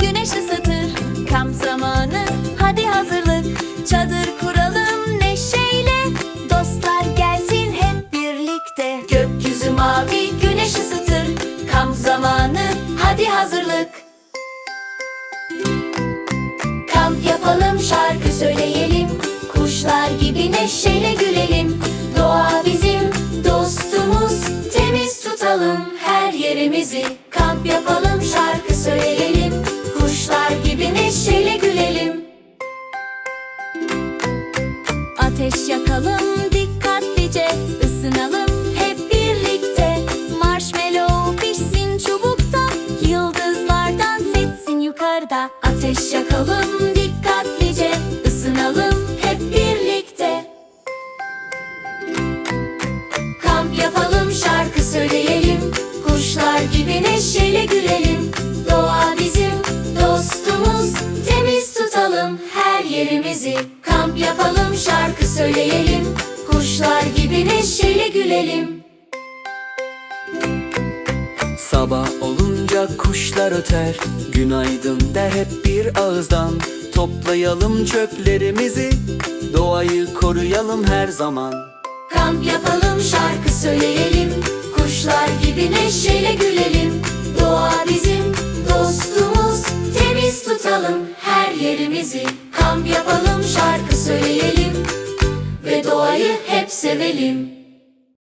güneş ısıtır Kamp zamanı. Hadi hazırlık Çadır kuralım neşeyle. Dostlar gelsin hep birlikte. Gökyüzü mavi güneş ısıtır Kamp zamanı. Hadi hazırlık. Kamp yapalım şarkı söyleyelim. Kuşlar gibi neşeyle gülelim. Doğa bizim dostumuz. Temiz tutalım her yerimizi. Kamp yapalım şarkı söyleyelim. Ateş yakalım dikkatlice ısınalım hep birlikte. Marshmallow pişsin çubukta Yıldızlar dans etsin yukarıda. Ateş yakalım dikkatlice ısınalım hep birlikte. Kamp yapalım şarkı söyleyelim. Kuşlar gibi neşeyle gülelim. Doğa bizim dostumuz Temiz tutalım her yerimizi Kamp yapalım şarkı söyleyelim. Kuşlar gibi neşeyle gülelim. Sabah olunca kuşlar öter. Günaydın der hep bir ağızdan. Toplayalım çöplerimizi. Doğayı koruyalım her zaman. Kamp yapalım şarkı söyleyelim. Kuşlar gibi neşeyle gülelim. Doğa bizim dostumuz. Temiz tutalım her yerimizi Kamp yapalım şarkı söyleyelim Ve doğayı hep sevelim